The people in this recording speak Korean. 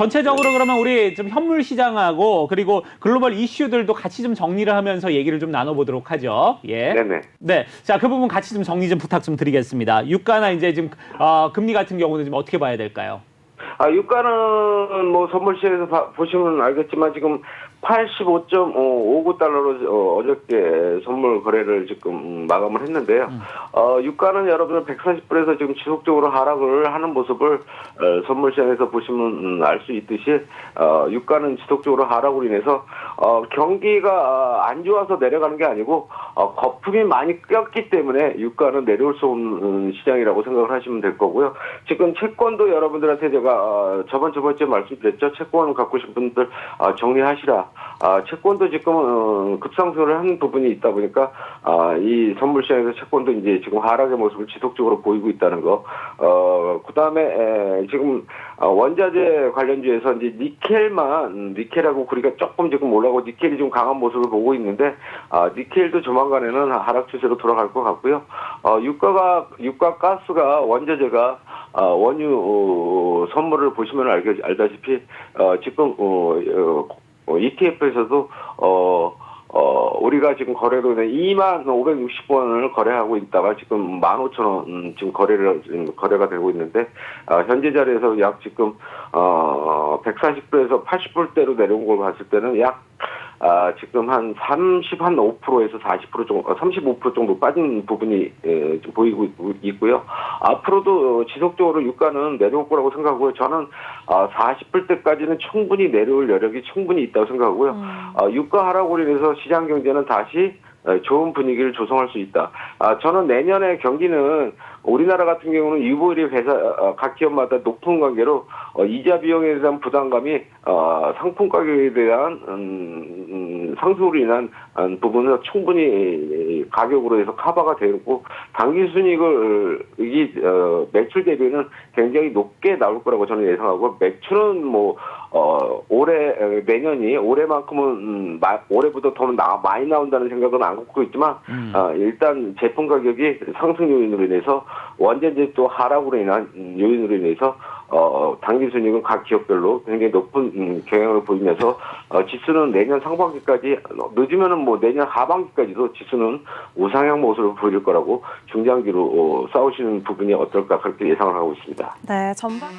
전체적으로 그러면 우리 좀 현물 시장하고 그리고 글로벌 이슈들도 같이 좀 정리를 하면서 얘기를 좀 나눠보도록 하죠. 예. 네네. 네. 자, 그 부분 같이 좀 정리 좀 부탁 좀 드리겠습니다. 유가나 이제 지금 어, 금리 같은 경우는 좀 어떻게 봐야 될까요? 아, 유가는 뭐 선물 시장에서 봐- 보시면 알겠지만 지금 85.59달러로 어, 어저께 선물 거래를 지금 음, 마감을 했는데요. 어, 유가는 여러분 140불에서 지금 지속적으로 하락을 하는 모습을 어, 선물 시장에서 보시면 음, 알수 있듯이 어, 유가는 지속적으로 하락으로 인해서 어, 경기가 어, 안 좋아서 내려가는 게 아니고 어, 거품이 많이 꼈기 때문에 유가는 내려올 수 없는 음, 시장이라고 생각을 하시면 될 거고요. 지금 채권도 여러분들한테 제가 어, 저번 저번 주에 말씀드렸죠. 채권 갖고 싶은 분들 어, 정리하시라. 아, 채권도 지금 어, 급상승을 한 부분이 있다 보니까 아, 이 선물 시장에서 채권도 이제 지금 하락의 모습을 지속적으로 보이고 있다는 거. 어, 그다음에 에, 지금 어, 원자재 관련주에서 이제 니켈만 음, 니켈하고 구리가 조금 지금 올라고 니켈이 좀 강한 모습을 보고 있는데 아, 니켈도 조만간에는 하락 추세로 돌아갈 것 같고요. 어, 유가가 유가 가스가 원자재가 어, 원유 어, 선물을 보시면 알게, 알다시피 어, 지금 어, 어, 어, ETF에서도 어, 어, 우리가 지금 거래로는 2만 560원을 거래하고 있다가 지금 15,000원 음, 지금 거래를 지금 거래가 되고 있는데 아, 현재 자리에서 약 지금 어 140불에서 80불대로 내려온 걸 봤을 때는 약 아, 지금 한 30, 한 5%에서 40% 정도, 어, 35% 정도 빠진 부분이, 예, 좀 보이고 있- 있고요. 앞으로도 어, 지속적으로 유가는 내려올 거라고 생각하고요. 저는, 아, 40불 때까지는 충분히 내려올 여력이 충분히 있다고 생각하고요. 아, 유가 하락으로 인해서 시장 경제는 다시 어, 좋은 분위기를 조성할 수 있다. 아, 저는 내년에 경기는 우리나라 같은 경우는 유보율이 회사 어, 각 기업마다 높은 관계로 어, 이자 비용에 대한 부담감이 어, 상품 가격에 대한 음, 음, 상승으로 인한 음, 부분은 충분히 가격으로 해서 커버가 되고 당기 순이익을 이 어, 매출 대비는 굉장히 높게 나올 거라고 저는 예상하고 매출은 뭐 어, 올해, 에, 내년이, 올해만큼은, 음, 마- 올해보다 더 나, 많이 나온다는 생각은 안 갖고 있지만, 음. 어, 일단 제품 가격이 상승 요인으로 인해서, 원전제 또 하락으로 인한 음, 요인으로 인해서, 어, 당기 순이익은 각 기업별로 굉장히 높은, 음, 경향을 보이면서, 어, 지수는 내년 상반기까지, 어, 늦으면은 뭐 내년 하반기까지도 지수는 우상향 모습을 보일 거라고 중장기로, 어, 싸우시는 부분이 어떨까 그렇게 예상을 하고 있습니다. 네, 전반.